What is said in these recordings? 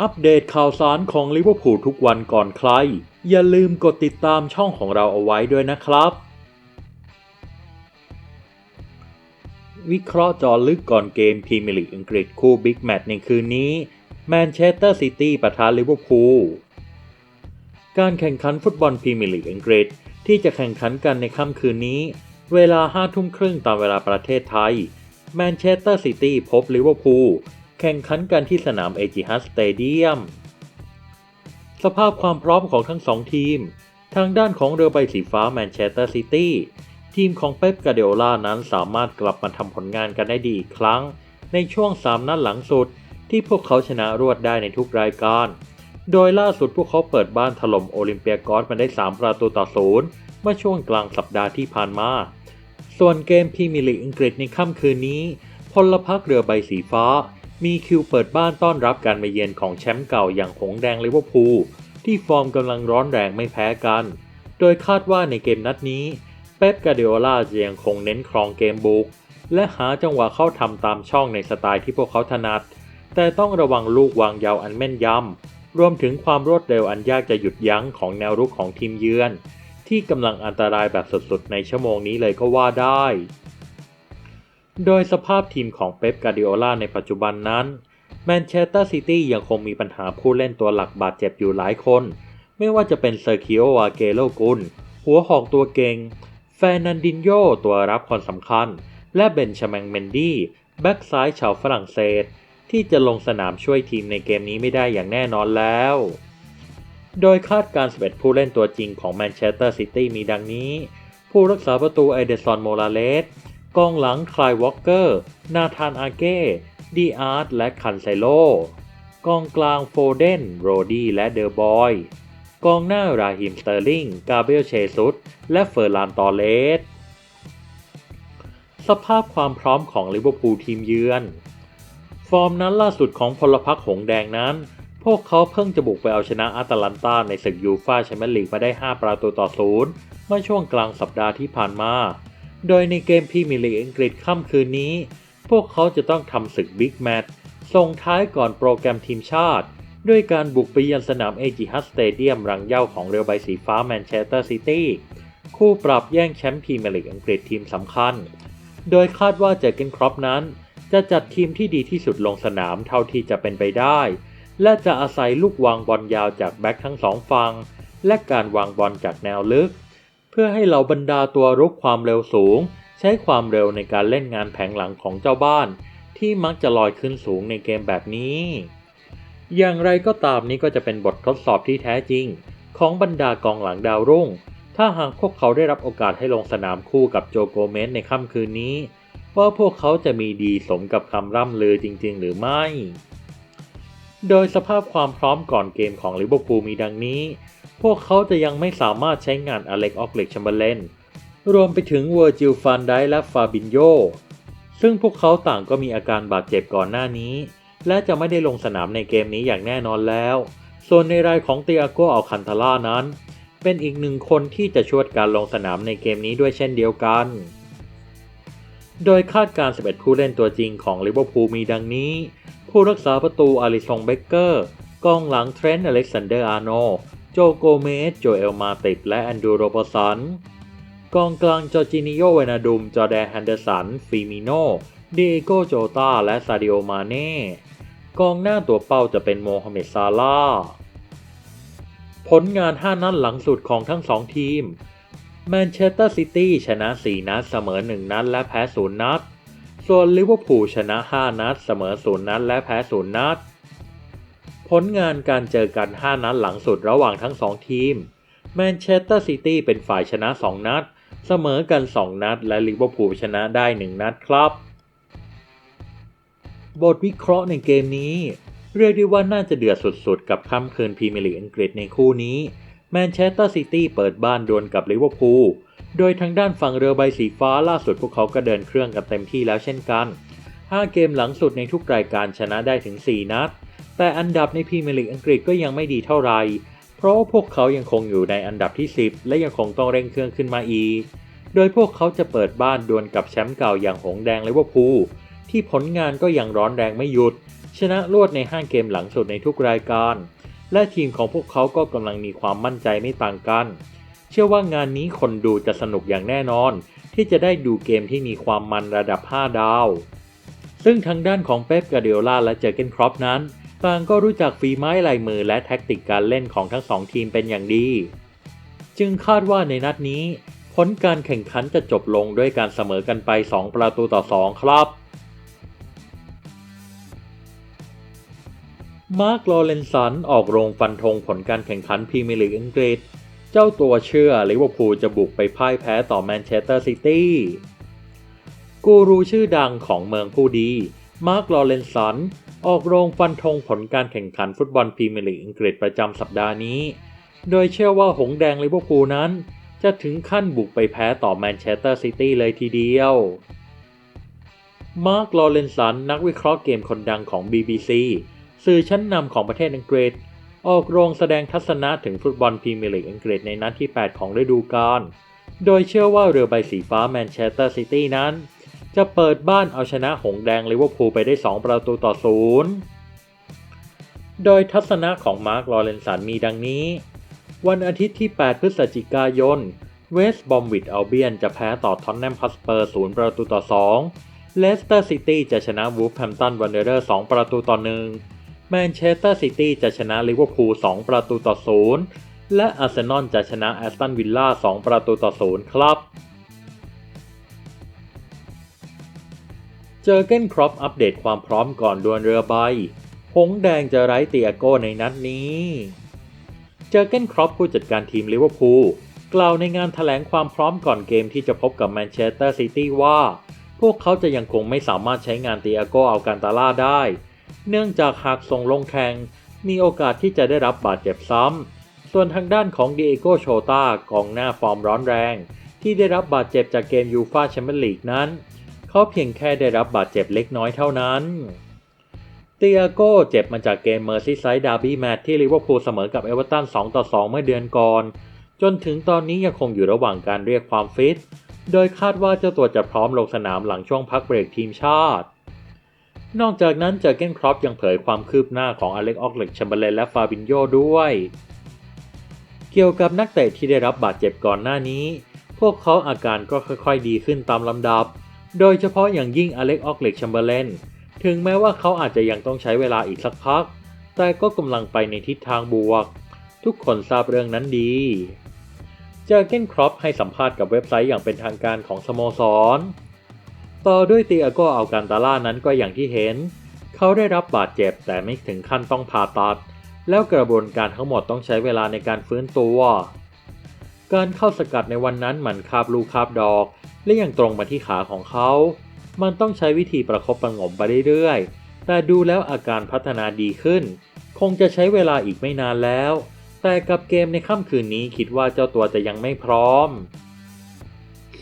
อัปเดตข่าวสารของลิเวอร์พูลทุกวันก่อนใคร อย่าลืมกดติดตามช่องของเราเอาไว้ด้วยนะครับ วิเคราะห์จอลึกก่อนเกมพรีเมียร์ลีกอังกฤษคู่บิ๊กแมตช์ในคืนนี้แมนเชสเตอร์ซิตี้ปะทะลิเวอร์พูลการแข่งขันฟุตบอลพรีเมียร์ลีกอังกฤษที่จะแข่งขันกันในค่ำคืนนี้ เวลา5ทุ่มครึ่งตามเวลาประเทศไทยแมนเชสเตอร์ซิตี้พบลิเวอร์พูล แข่งขันกันที่สนามเอจิฮัดสเตเดียม สภาพความพร้อมของทั้งสองทีม ทางด้านของเรือใบสีฟ้าแมนเชสเตอร์ซิตี้ทีมของเป๊ปกาเดโอลานั้นสามารถกลับมาทำผลงานกันได้ดีอีกครั้ง ในช่วง 3 นัดหลังสุดที่พวกเขาชนะรวดได้ในทุกรายการ โดยล่าสุดพวกเขาเปิดบ้านถล่มโอลิมเปียกอสมาได้ 3 ประตูต่อศูนย์เมื่อช่วงกลางสัปดาห์ที่ผ่านมา ส่วนเกมพรีเมียร์ลีกอังกฤษในค่ำคืนนี้ พลพรรคเรือใบสีฟ้า มีคิวเปิดบ้านต้อนรับการมาเยือนของแชมป์เก่าอย่างหงแดงลิเวอร์พูลที่ฟอร์มกำลังร้อนแรงไม่แพ้กัน โดยคาดว่าในเกมนัดนี้ เป๊ปกาเดโอลาจะยังคงเน้นครองเกมบุก และหาจังหวะเข้าทำตามช่องในสไตล์ที่พวกเขาถนัด แต่ต้องระวังลูกวางยาวอันแม่นยำ รวมถึงความรวดเร็วอันยากจะหยุดยั้งของแนวรุกของทีมเยือน ที่กำลังอันตรายแบบสุดๆในชั่วโมงนี้เลยก็ว่าได้ โดยสภาพทีมของเป๊ปกาดิโอลาในปัจจุบันนั้นแมนเชสเตอร์ซิตี้ยังคงมีปัญหาผู้เล่นตัวหลักบาดเจ็บอยู่หลายคน ไม่ว่าจะเป็นเซอร์คิโอวาเกโลกุลหัวหอกตัวเก่งแฟนันดินโยตัวรับคนสำคัญ และเบนชแมงเมนดี้แบ็กซ้ายชาวฝรั่งเศส ที่จะลงสนามช่วยทีมในเกมนี้ไม่ได้อย่างแน่นอนแล้ว โดยคาดการณ์11ผู้เล่นตัวจริงของแมนเชสเตอร์ซิตี้มีดังนี้ ผู้รักษาประตูไอเดซอนโมราเลส กองหลังคลายวอลเกอร์ นาธานอาเก้ ดีอาร์ตและคันเซโล กองกลางโฟเดน โรดี้และเดอร์บอย กองหน้าราฮิมสเตอร์ลิง กาเบรียลเชซุส และเฟอร์ลานตอเลส สภาพความพร้อมของลิเวอร์พูลทีมเยือน ฟอร์มนั้นล่าสุดของพลพรรคหงแดงนั้น พวกเขาเพิ่งจะบุกไปเอาชนะอาตาลันตาในศึกยูฟ่าแชมเปี้ยนลีกมาได้ 5 ประตูต่อศูนย์เมื่อช่วงกลางสัปดาห์ที่ผ่านมา โดยในเกมพรีเมียร์ลีกอังกฤษค่ำคืนนี้ พวกเขาจะต้องทำศึกบิ๊กแมตช์ส่งท้ายก่อนโปรแกรมทีมชาติ ด้วยการบุกไปยือนสนามเอจิฮัดสเตเดียมรังเย่าของเรือใบสีฟ้าแมนเชสเตอร์ซิตี้คู่ปรับแย่งแชมป์พรีเมียร์ลีกอังกฤษทีมสำคัญ โดยคาดว่าเจอเกนครอปนั้น จะจัดทีมที่ดีที่สุดลงสนามเท่าที่จะเป็นไปได้ และจะอาศัยลูกวางบอลยาวจากแบ็คทั้งสองฝั่งและการวางบอลจากแนวลึก เพื่อให้เหล่าบรรดาตัวรุกความเร็วสูง ใช้ความเร็วในการเล่นงานแผงหลังของเจ้าบ้าน ที่มักจะลอยขึ้นสูงในเกมแบบนี้ อย่างไรก็ตามนี้ก็จะเป็นบททดสอบที่แท้จริง ของบรรดากองหลังดาวรุ่ง ถ้าหากพวกเขาได้รับโอกาสให้ลงสนามคู่กับโจโกเมสในค่ำคืนนี้ ว่าพวกเขาจะมีดีสมกับคำร่ำลือจริง ๆ หรือไม่ โดยสภาพความพร้อมก่อนเกมของลิเวอร์พูลมีดังนี้ พวกเขาจะยังไม่สามารถใช้งานอเล็กออกเล็กชัมเบอร์เลนรวมไปถึงเวอร์จิลฟันไดและฟาบินโยซึ่งพวกเขาต่างก็มีอาการบาดเจ็บก่อนหน้านี้ และจะไม่ได้ลงสนามในเกมนี้อย่างแน่นอนแล้ว ส่วนในรายของเตียโกอัลคันทาล่านั้น เป็นอีกหนึ่งคนที่จะช่วยการลงสนามในเกมนี้ด้วยเช่นเดียวกัน โดยคาดการ 11 ผู้เล่นตัวจริงของลิเวอร์พูลมีดังนี้ ผู้รักษาประตูอาริซงเบเกอร์กองหลังเทรนต์อเล็กซานเดอร์อาร์โน โจโกเมส โจเอลมาติปและแอนดูโรบสัน กองกลางจอร์จินิโยเวนาดุม จอแดนแฮนเดอร์สันฟีมิโนเดโกโจตาและซาดิโอมาเน่ กองหน้าตัวเป้าจะเป็นโมฮัมเหม็ดซาลาผลงาน 5 นัดหลังสุดของทั้ง2ทีม แมนเชสเตอร์ซิตี้ชนะ 4 นัดเสมอ 1 นัดและแพ้ 0 นัด ส่วนลิเวอร์พูลชนะ 5 นัด เสมอ 0 นัด และแพ้ 0 นัด ผลงานการเจอกัน 5 นัดหลังสุดระหว่างทั้ง 2 ทีม แมนเชสเตอร์ซิตี้เป็นฝ่ายชนะ 2 นัด เสมอกัน 2 นัด และลิเวอร์พูลชนะได้ 1 นัดครับ บทวิเคราะห์ในเกมนี้ เรียกได้ว่าน่าจะเดือดสุดๆ กับค่ำคืนพรีเมียร์ลีกอังกฤษในคู่นี้ แมนเชสเตอร์ซิตี้เปิดบ้านดวลกับลิเวอร์พูล โดยทางด้านฝั่งเรือใบสีฟ้าล่าสุดพวกเขาก็เดินเครื่องกันเต็มที่แล้วเช่นกัน 5 เกมหลังสุดในทุกรายการชนะได้ถึง 4 นัด แต่อันดับในพรีเมียร์ลีกอังกฤษก็ยังไม่ดีเท่าไหร่ เพราะว่าพวกเขายังคงอยู่ในอันดับที่ 10 และยังคงต้องเร่งเครื่องขึ้นมาอีก โดยพวกเขาจะเปิดบ้านดวลกับแชมป์เก่าอย่างหงแดงลิเวอร์พูลที่ผลงานก็ยังร้อนแรงไม่หยุด ชนะรวดใน 5 เกมหลังสุดในทุกรายการ และทีมของพวกเขาก็กำลังมีความมั่นใจไม่ต่างกัน เชื่อว่างานนี้คนดูจะสนุกอย่างแน่นอน ที่จะได้ดูเกมที่มีความมันระดับ 5 ดาว ซึ่งทางด้านของเป๊ปกาเดียล่าและเจอร์เกนครอปนั้นต่างก็รู้จักฝีไม้ลายมือและแท็กติกการเล่นของทั้งสองทีมเป็นอย่างดี จึงคาดว่าในนัดนี้ ผลการแข่งขันจะจบลงด้วยการเสมอกันไป 2 ประตูต่อ 2 ครับมาร์คลอเรนสันออกโรงฟันธงผลการแข่งขันพรีเมียร์ลีกอังกฤษ เจ้าตัวเชื่อลิเวอร์พูลจะบุกไปพ่ายแพ้ต่อแมนเชสเตอร์ซิตี้กูรูชื่อดังของเมืองผู้ดี มาร์คลอเรนสัน ออกโรงฟันธงผลการแข่งขันฟุตบอลพรีเมียร์ลีกอังกฤษประจำสัปดาห์นี้ โดยเชื่อว่าหงแดงลิเวอร์พูลนั้น จะถึงขั้นบุกไปแพ้ต่อแมนเชสเตอร์ซิตี้เลยทีเดียว มาร์คลอเรนสันนักวิเคราะห์เกมคนดังของ BBC สื่อชั้นนำของประเทศอังกฤษ ออกโรงแสดงทัศนะถึงฟุตบอลพรีเมียร์ลีกอังกฤษในนัดที่ 8 ของฤดูกาล โดยเชื่อว่าเรือใบสีฟ้าแมนเชสเตอร์ซิตี้นั้น จะเปิดบ้านเอาชนะหงแดงลิเวอร์พูลไปได้ 2 ประตูต่อศูนย์โดยทัศนะของมาร์คลอเรนสันมีดังนี้ วันอาทิตย์ที่ 8 พฤศจิกายน เวสต์บอมวิดอัลเบียนจะแพ้ต่อท็อนแนมพัสเปอร์0ประตูต่อ 2 เลสเตอร์ซิตี้จะชนะวูฟแฮมตันวันเดอร์2ประตูต่อ 1 แมนเชสเตอร์ซิตี้จะชนะลิเวอร์พูล2ประตูต่อ0และอาร์เซนอลจะชนะแอสตันวิลล่า2ประตูต่อ0ครับ เจอเกนครอปอัปเดตความพร้อมก่อนดวลเรือใบ หงแดงจะไร้เตียโก้ในนัดนี้ เจอเกนครอปผู้จัดการทีมลิเวอร์พูลกล่าวในงานถแถลงความพร้อมก่อนเกมที่จะพบกับแมนเชสเตอร์ซิตี้ว่า พวกเขาจะยังคงไม่สามารถใช้งานเตียโก้เอาการตาล่าได้ เนื่องจากหากส่งลงแข่ง มีโอกาสที่จะได้รับบาดเจ็บซ้ำ ส่วนทางด้านของดิเอโกโชตากองหน้าฟอร์มร้อนแรง ที่ได้รับบาดเจ็บจากเกมยูฟาแชมเปี้ยนลีกนั้น เขาเพียงแค่ได้รับบาดเจ็บเล็กน้อยเท่านั้นเตียโก้เจ็บมาจากเกมเมอร์ซีไซด์ดาร์บี้แมตช์ที่ลิเวอร์พูลเสมอกับเอเวอร์ตัน2ต่อ 2 เมื่อเดือนก่อน จนถึงตอนนี้ยังคงอยู่ระหว่างการเรียกความฟิต โดยคาดว่าเจ้าตัวจะพร้อมลงสนามหลังช่วงพักเบรกทีมชาติ นอกจากนั้นเจอเกนครอปยังเผยความคืบหน้าของอเล็กออกเล็กแชมเบอร์เลนและฟาบินโยด้วย เกี่ยวกับนักเตะที่ได้รับบาดเจ็บก่อนหน้านี้ พวกเขาอาการก็ค่อยๆดีขึ้นตามลำดับ โดยเฉพาะอย่างยิ่งอเล็กออกเล็กแชมเบอร์เลนถึงแม้ว่าเขาอาจจะยังต้องใช้เวลาอีกสักพัก แต่ก็กำลังไปในทิศทางบวก ทุกคนทราบเรื่องนั้นดี เจอเกนครอปให้สัมภาษณ์กับเว็บไซต์อย่างเป็นทางการของสโมสร ต่อด้วยตีอาโกอัลการตาล่านั้นก็อย่างที่เห็น เขาได้รับบาดเจ็บแต่ไม่ถึงขั้นต้องผ่าตัด แล้วกระบวนการทั้งหมดต้องใช้เวลาในการฟื้นตัว การเข้าสกัดในวันนั้นหมือนคาบลูคาบดอก และยังตรงมาที่ขาของเขา มันต้องใช้วิธีประคบประงมไปเรื่อยๆ แต่ดูแล้วอาการพัฒนาดีขึ้น คงจะใช้เวลาอีกไม่นานแล้ว แต่กับเกมในค่ำคืนนี้คิดว่าเจ้าตัวจะยังไม่พร้อม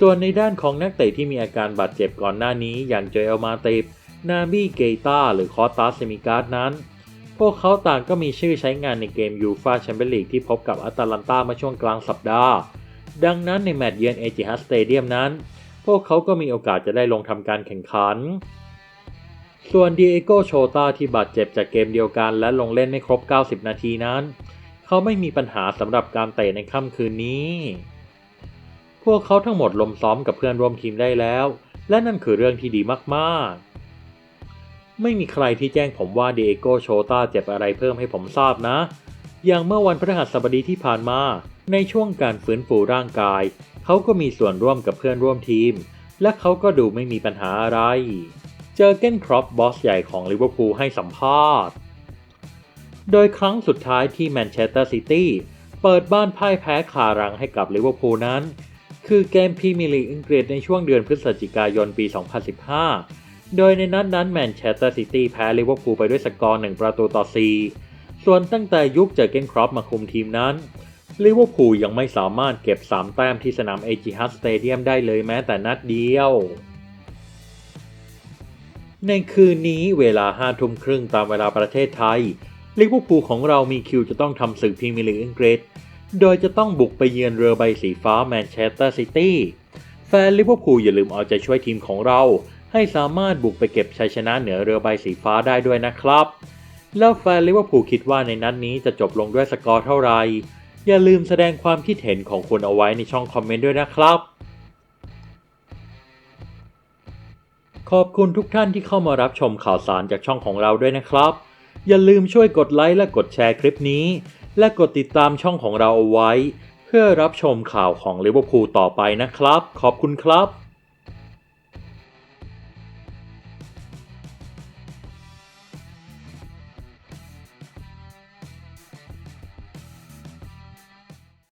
ส่วนในด้านของนักเตะที่มีอาการบาดเจ็บก่อนหน้านี้ อย่างเจอลมาติฟนาบี้เกตาหรือคอตาสเซมิการ์ดนั้น พวกเขาต่างก็มีชื่อใช้งานในเกมยูฟาแชมเปี้ยนลีกที่พบกับอัตแลนตาเมื่อช่วงกลางสัปดาห์ ดังนั้นในแมตช์เยือนเอจิฮัสสเตเดียมนั้น พวกเขาก็มีโอกาสจะได้ลงทำการแข่งขัน ส่วนดีเอโกโชตาที่บาดเจ็บจากเกมเดียวกันและลงเล่นไม่ครบ 90 นาทีนั้น เขาไม่มีปัญหาสำหรับการเตะในค่ำคืนนี้ พวกเขาทั้งหมดลมซ้อมกับเพื่อนร่วมทีมได้แล้ว และนั่นคือเรื่องที่ดีมากๆ ไม่มีใครที่แจ้งผมว่าเดโกโชตาเจ็บอะไรเพิ่มให้ผมทราบนะ อย่างเมื่อวันพฤหัสบดีที่ผ่านมา ในช่วงการฟื้นฟูร่างกาย เขาก็มีส่วนร่วมกับเพื่อนร่วมทีม และเขาก็ดูไม่มีปัญหาอะไร เจอเกนครอปบอสใหญ่ของลิเวอร์พูลให้สัมภาษณ์ โดยครั้งสุดท้ายที่แมนเชสเตอร์ซิตี้เปิดบ้านพ่ายแพ้คารังให้กับลิเวอร์พูลนั้น คือเกมพรีเมียร์ลีกอังกฤษในช่วงเดือนพฤศจิกายนปี 2015 โดยในนัดนั้นแมนเชสเตอร์ซิตี้แพ้ลิเวอร์พูลไปด้วยสกอร์ 1 ประตูต่อ 4 ส่วนตั้งแต่ยุคเจอเกนครอปมาคุมทีมนั้นลิเวอร์พูลยังไม่สามารถเก็บ 3 แต้มที่สนามเอจิฮัสสเตเดียมได้เลยแม้แต่นัดเดียว ในคืนนี้เวลา5ทุ่มครึ่งตามเวลาประเทศไทยลิเวอร์พูลของเรามีคิวจะต้องทำศึกพรีเมียร์ลีกอังกฤษ โดยจะต้องบุกไปเยือนเรือใบสีฟ้าแมนเชสเตอร์ซิตี้ แฟนลิเวอร์พูลอย่าลืมเอาใจช่วยทีมของเรา ให้สามารถบุกไปเก็บชัยชนะเหนือเรือใบสีฟ้าได้ด้วยนะครับ แล้วแฟนลิเวอร์พูลคิดว่าในนัดนี้จะจบลงด้วยสกอร์เท่าไหร่ อย่าลืมแสดงความคิดเห็นของคุณเอาไว้ในช่องคอมเมนต์ด้วยนะครับ ขอบคุณทุกท่านที่เข้ามารับชมข่าวสารจากช่องของเราด้วยนะครับ อย่าลืมช่วยกดไลค์และกดแชร์คลิปนี้ และกดติดตามช่องของเราเอาไว้ เพื่อรับชมข่าวของลิเวอร์พูลต่อไปนะครับ ขอบคุณครับ